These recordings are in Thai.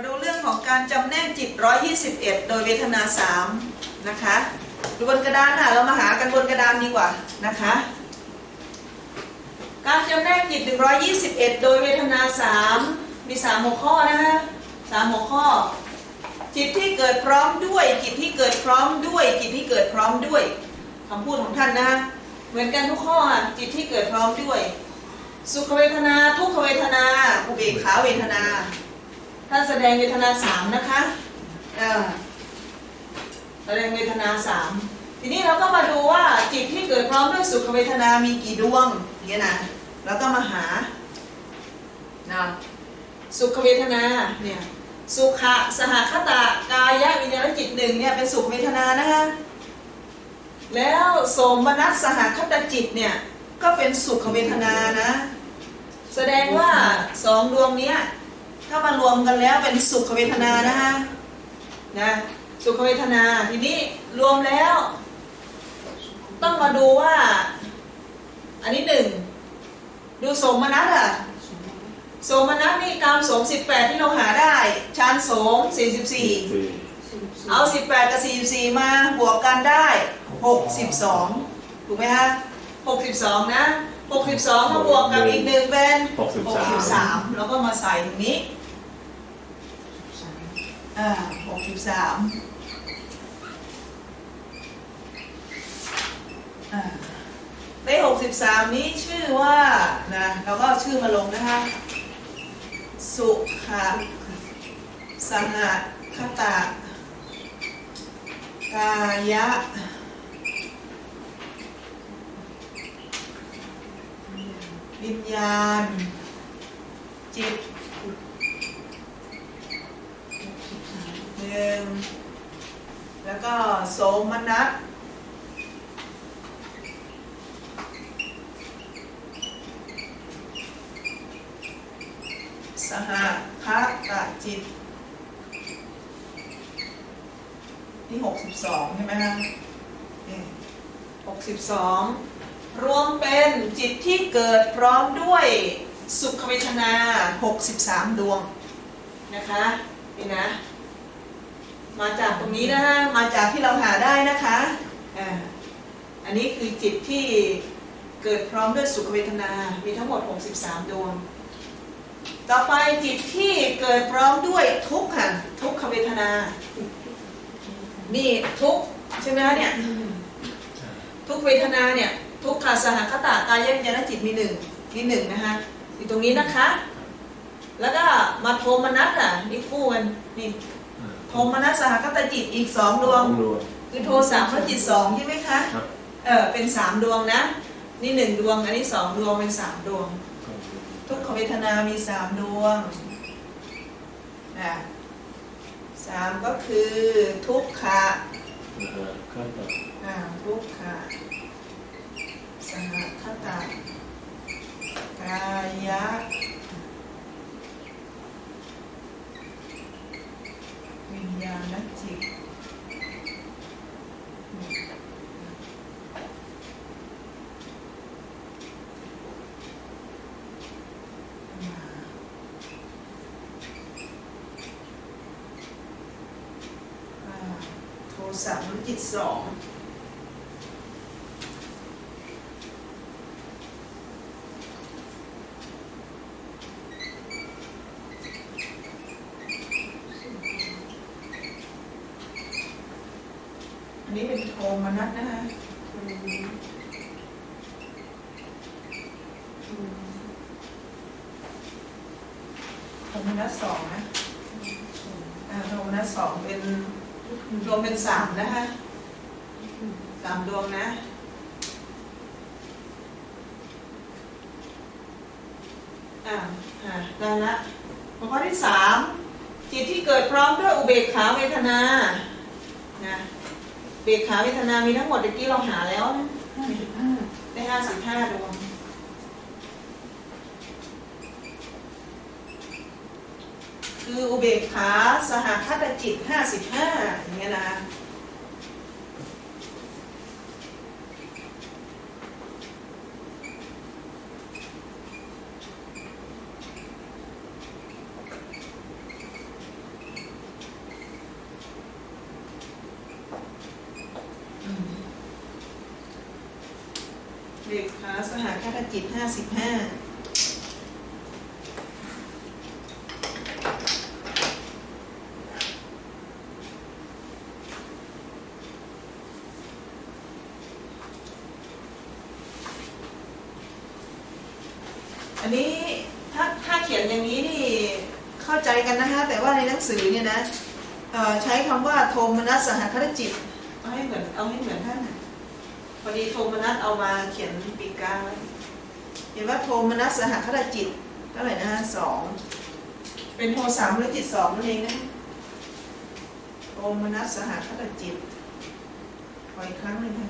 มาดูเรื่องของการจำแนกจิต 121 โดยเวทนา 3 นะคะ ดูบนกระดานค่ะเรามาหากันบนกระดานดีกว่านะคะ การจำแนกจิต 121 โดยเวทนา 3 มี 3 หัวข้อนะคะ3หัวข้อ จิตที่เกิดพร้อมด้วย จิตที่เกิดพร้อมด้วย จิตที่เกิดพร้อมด้วยคำพูดของท่านนะคะเหมือนกันทุกข้อจิตที่เกิดพร้อมด้วย สุขเวทนา ทุกขเวทนา อุเบกขาเวทนา ท่านแสดงเวทนาสามนะคะเออแสดงเวทนาสามทีนี้เราก็มาดูว่าจิตที่เกิดพร้อมด้วยสุขเวทนามีกี่ดวงอย่างเงี้ยนะแล้วก็มาหานะสุขเวทนาเนี่ยสุขะสหคตะกายวิญญาณจิตหนึ่งเนี่ยเป็นสุขเวทนานะคะแล้วโสมนัสสหคตจิตเนี่ยก็เป็นสุขเวทนานะ แสดงว่าสองดวงเนี้ย ถ้ามารวมกันแล้วเป็นสุขเวทนานะฮะนะสุขเวทนาทีนี้รวมแล้ว ต้องมาดูว่า อันนี้หนึ่งดูโสมนัสอะโสมนัสนี่กามโสมสิบแปดที่เราหาได้ชานโสมสี่สิบสี่เอาสิบแปดกับสี่สิบสี่มาบวกกันได้หกสิบสองถูกไหมฮะหกสิบสองนะหกสิบสองมาบวกกับอีกหนึ่งเป็นหกสิบหกสาสิบมสามแล้วก็มาใส่ตรงนี้ อ่าหกสิบสามอ่าได้หกสิบสามนี้ชื่อว่านะเราก็เอาชื่อมาลงนะคะ สุขะสหคตะกายะวิญญาณ จิต หนึ่งแล้วก็โสมนัสสหคตะจิตนี่หกสิบสองใช่ไหมฮะหกสิบสองรวมเป็นจิตที่เกิดพร้อมด้วยสุขเวทนา 63 ดวง นะคะ นี่นะ มาจากตรงนี้นะฮะมาจากที่เราหาได้นะคะอ่าอันนี้คือจิตที่เกิดพร้อมด้วยสุขเวทนา มีทั้งหมด 63 ดวง ต่อไปจิตที่เกิดพร้อมด้วยทุกข์ค่ะทุกขเวทนา นี่ทุกขใช่ไหมคะเนี่ยทุกเวทนาเนี่ยทุกขาสหคตากายวิญญาณจิตมีหนึ่งมีหนึ่งนะคะอยู่ตรงนี้นะคะ แล้วก็มาโทมนัสอะนี่คู่กันนี่ โทมนัสสหคตจิตอีกสองดวงรวมคือโทสามพระจิตสองใช่ไหมคะครับ เออเป็นสามดวงนะ นี่หนึ่งดวง อันนี้สองดวงเป็นสามดวง ทุกขเวทนามีสามดวงอะสามก็คือทุกขะข้าต่ออ่าทุกขะสหคตากายะ วิญญาณจิตอ่าโทสะมจิตสอง อันนี้เป็นโทมนัสนะคะโทมนัสสองนะอ่าโทมนัสสองเป็นรวมเป็นสามนะคะสามดวงนะอ่าได้ละหัวข้อที่สามจิตที่เกิดพร้อมด้วยอุเบกขาเวทนานะ เบกขาเวทนามีทั้งหมดเมื่อกี้เราหาแล้วนะได้ห้าสิบห้าดวงคืออุเบกขาสหคตจิตห้าสิบห้าอย่างเงี้ยนะ หคตจิตห้าสิบห้าอันนี้ถ้าถ้าเขียนอย่างนี้นี่เข้าใจกันนะคะแต่ว่าในหนังสือเนี่ยนะใช้คำว่าโทมนัสสหคตจิต เอาให้เหมือนเอาให้เหมือนท่านนะ พอดีโทมนัสเอามาเขียนปีกาไว้เห็นว่าโทมนัสสหคตจิตเท่าไหร่นะสองเป็นโทสามหรือจิตสองนั่นเองนะโทมนัสสหคตจิตขออีกครั้งหนึ่งค่ะ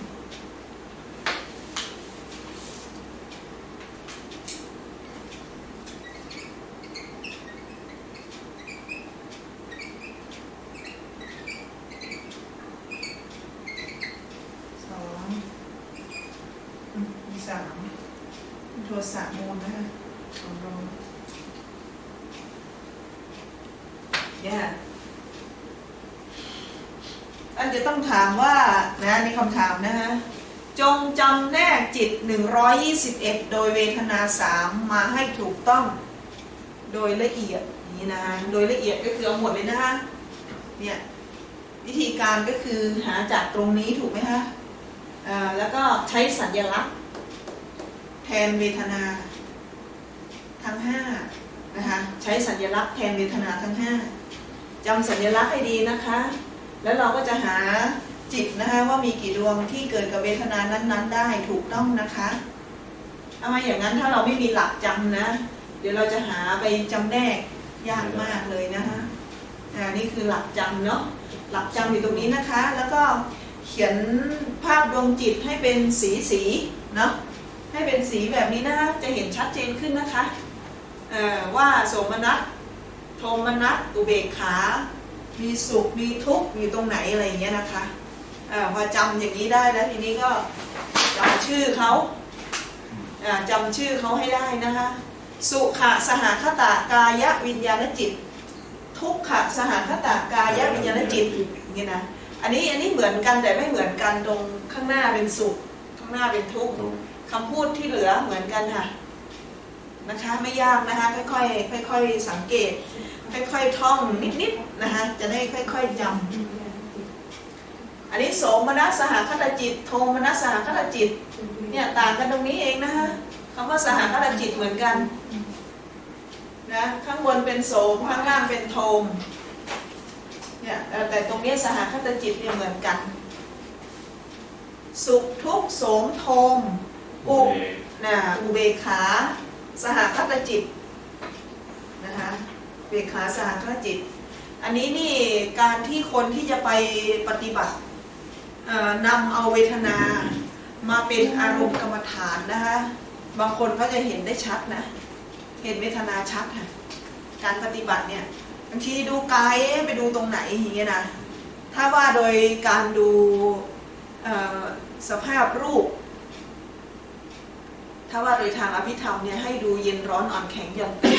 สองอืมมีสามเป็นโทสามมูลนะคะของเราเนี่ย อันจะต้องถามว่านะนี่คำถามนะฮะจงจำแนกจิต 121 โดยเวทนา3มาให้ถูกต้องโดยละเอียดนี่นะโดยละเอียดก็คือเอาหมดเลยนะคะเนี่ยวิธีการก็คือหาจากตรงนี้ถูกไหมคะอ่าแล้วก็ใช้สัญลักษณ์ แทนเวทนาทั้ง5นะคะใช้สัญลักษณ์แทนเวทนาทั้ง 5จำสัญลักษณ์ให้ดีนะคะ แล้วเราก็จะหาจิตนะคะว่ามีกี่ดวงที่เกิดกับเวทนานั้น ๆ ได้ถูกต้องนะคะถ้าไมอย่างนั้นถ้าเราไม่มีหลักจำนะ เดี๋ยวเราจะหาไปจำแนกยากมากเลยนะคะอ่านี่คือหลักจำเนาะหลักจำอยู่ตรงนี้นะคะ แล้วก็เขียนภาพดวงจิตให้เป็นสีสีเนาะให้เป็นสีแบบนี้นะคะจะเห็นชัดเจนขึ้นนะคะเอ่อว่าโสมนัสโทมนัสอุเบกขา มีสุขมีทุกข์อยู่ตรงไหนอะไรอย่างเงี้ยนะคะอพอจำอย่างนี้ได้แล้วทีนี้ก็จำชื่อเขาอ่าจำชื่อเขาให้ได้นะคะ สุขะสหคตากายวิญญาณจิต ทุกขะสหคตากายวิญญาณจิตอย่างเงี้ยนะอันนี้อันนี้เหมือนกันแต่ไม่เหมือนกันตรงข้างหน้าเป็นสุข ข้างหน้าเป็นทุกข์คำพูดที่เหลือเหมือนกันค่ะนะคะ ไม่ยากนะคะค่อยๆค่อยๆสังเกต ค่อยๆท่องนิดๆนะคะจะได้ค่อยๆจำอันนี้โสมนัสสหคตจิต โทมนัสสหคตจิตเนี่ยต่างกันตรงนี้เองนะคะคำว่าสหคตจิตเหมือนกันนะข้างบนเป็นโสมข้างล่างเป็นโทมเนี่ยแต่แต่ตรงนี้สหคตจิตเนี่ยเหมือนกัน สุขทุกข์โสมโทมอุเบกนะอุเบกขา สหคตจิตนะคะอุ เบกขาสหคตจิต อันนี้นี่การที่คนที่จะไปปฏิบัตินำเอาเวทนามาเป็นอารมณ์กรรมฐานนะคะบางคนเขาจะเห็นได้ชัดนะ เห็นเวทนาชัดค่ะการปฏิบัติเนี่ยบางทีดูกายไปดูตรงไหนอย่างเงี้ยนะถ้าว่าโดยการดูสภาพรูป ถ้าว่าโดยทางอภิธรรมเนี่ยให้ดูเย็นร้อนอ่อนแข็งอย่างตึง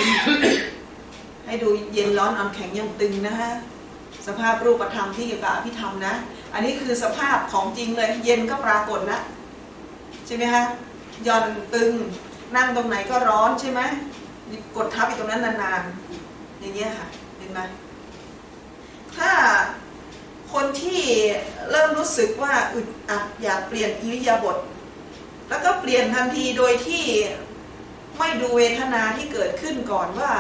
ให้ดูเย็นร้อนอ่อนแข็งย่างตึงนะคะสภาพรูปธรรมที่เกี่ยวกับอภิธรรมนะ อันนี้คือสภาพของจริงเลยเย็นก็ปรากฏแล้วใช่ไหมคะย่อนตึงนั่งตรงไหนก็ร้อนใช่ไหมกดทับอยู่ตรงนั้นนานๆอย่างเงี้ยค่ะเห็นไหมถ้าคนที่เริ่มรู้สึกว่าอึดอัดอยากเปลี่ยนอิริยาบถแล้วก็เปลี่ยนทันทีโดยที่ไม่ดูเวทนาที่เกิดขึ้นก่อนว่า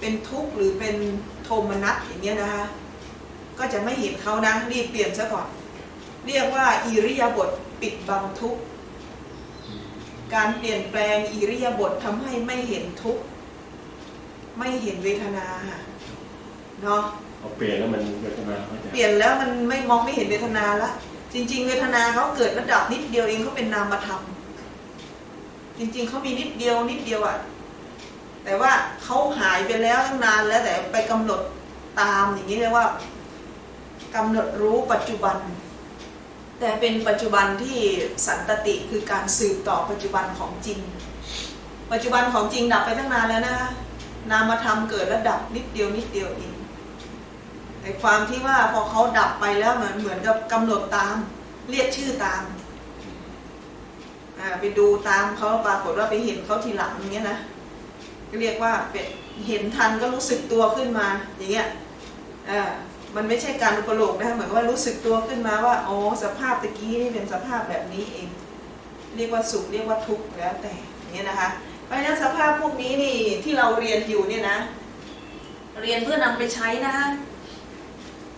เป็นทุกข์หรือเป็นโทมนัสอย่างเงี้ยนะคะ ก็จะไม่เห็นเขานะรีบเปลี่ยนซะก่อน เรียกว่าอิริยาบถปิดบังทุกข์การเปลี่ยนแปลงอิริยาบถทำให้ไม่เห็นทุกข์ไม่เห็นเวทนาเนาะพอเปลี่ยนแล้วมันเวทนาเขาจะเปลี่ยนแล้วมันไม่มองไม่เห็นเวทนาละจริง ๆ เวทนาเขาเกิดระดับนิดเดียวเองเขาเป็นนามธรรมจริง ๆเขามีนิดเดียวนิดเดียวอะ แต่ว่าเขาหายไปแล้วตั้งนานแล้วแต่ไปกำหนดตามอย่างนี้เรียกว่ากำหนดรู้ปัจจุบัน แต่เป็นปัจจุบันที่สันตติคือการสืบต่อปัจจุบันของจริง ปัจจุบันของจริงดับไปตั้งนานแล้วนะคะนามธรรมเกิดระดับนิดเดียวนิดเดียวเองแต่ความที่ว่าพอเขาดับไปแล้วเหมือนเหมือนกับกำหนดตาม เรียกชื่อตามไปดูตามเขาปรากฏว่าไปเห็นเขาทีหลังอย่างเงี้ยนะ เรียกว่าเห็นทันก็รู้สึกตัวขึ้นมา อย่างเงี้ยมันไม่ใช่การอุปโลกนะคะเหมือนว่ารู้สึกตัวขึ้นมาว่าอ๋อสภาพตะกี้นี่เป็นสภาพแบบนี้เอง เรียกว่าสุขเรียกว่าทุกข์แล้วแต่อย่างเงี้ยนะคะเพราะฉะนั้นสภาพพวกนี้นี่ที่เราเรียนอยู่เนี่ยนะ เรียนเพื่อนำไปใช้นะคะ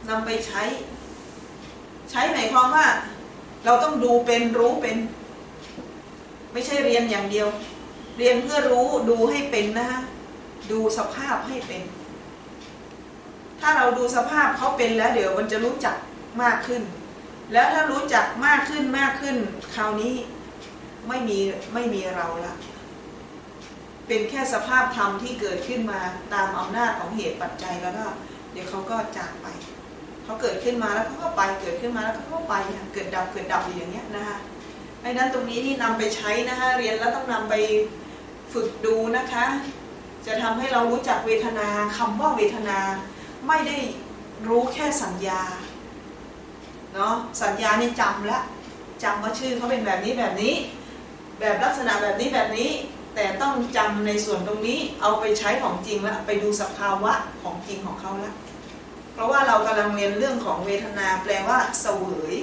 นำไปใช้ ใช้หมายความว่า เราต้องดูเป็นรู้เป็น ไม่ใช่เรียนอย่างเดียว เรียนเพื่อรู้ดูให้เป็นนะคะดูสภาพให้เป็น ถ้าเราดูสภาพเขาเป็นแล้วเดี๋ยวมันจะรู้จักมากขึ้น แล้วถ้ารู้จักมากขึ้นมากขึ้น คราวนี้ไม่มีไม่มีเราละเป็นแค่สภาพธรรมที่เกิดขึ้นมาตามอำนาจของเหตุปัจจัยแล้วก็ เดี๋ยวเขาก็จากไปเขาเกิดขึ้นมาแล้วเขาก็ไปเกิดขึ้นมาแล้วเขาก็ไปเกิดดับเกิดดับอย่างเงี้ยนะคะเพราะฉะนั้นตรงนี้นี่นำไปใช้นะคะเรียนแล้วต้องนำไป ฝึกดูนะคะ จะทำให้เรารู้จักเวทนาคำว่าเวทนา ไม่ได้รู้แค่สัญญาเนาะสัญญานี่จำละจำว่าชื่อเขาเป็นแบบนี้แบบนี้ แบบลักษณะแบบนี้แบบนี้ แต่ต้องจำในส่วนตรงนี้เอาไปใช้ของจริงละไปดูสภาวะของจริงของเขาละเพราะว่าเรากำลังเรียนเรื่องของเวทนาแปลว่าเสวย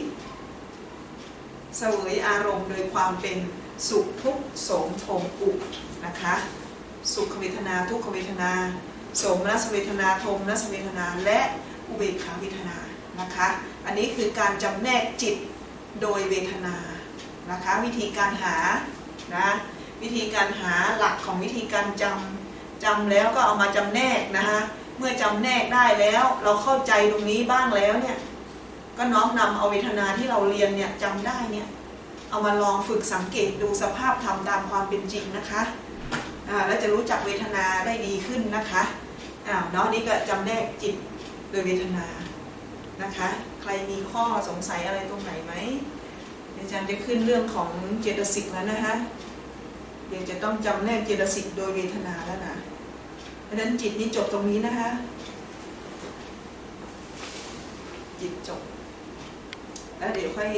เสวยอารมณ์โดยความเป็น สุขทุกโสมโทมอุนะคะ สุขเวทนาทุกขเวทนาโสมนัสเวทนาโทมนัสเวทนาและอุเบกขาเวทนานะคะ อันนี้คือการจำแนกจิตโดยเวทนานะคะ วิธีการหานะวิธีการหาหลักของวิธีการจำจำแล้วก็เอามาจำแนกนะคะเมื่อจำแนกได้แล้วเราเข้าใจตรงนี้บ้างแล้วเนี่ยก็น้อมนำเอาเวทนาที่เราเรียนเนี่ยจำได้เนี่ย เอามาลองฝึกสังเกตดูสภาพธรรมตามความเป็นจริงนะคะแล้วจะรู้จักเวทนาได้ดีขึ้นนะคะอ้าวเนาะนี่ก็จำแนกจิตโดยเวทนานะคะ ใครมีข้อสงสัยอะไรตรงไหนไหมอาจารย์จะขึ้นเรื่องของเจตสิกแล้วนะคะเดี๋ยวจะต้องจำแนกเจตสิกโดยเวทนาแล้วนะเพราะฉะนั้นจิตนี้จบตรงนี้นะคะ จิตจบ แล้วเดี๋ยวค่อย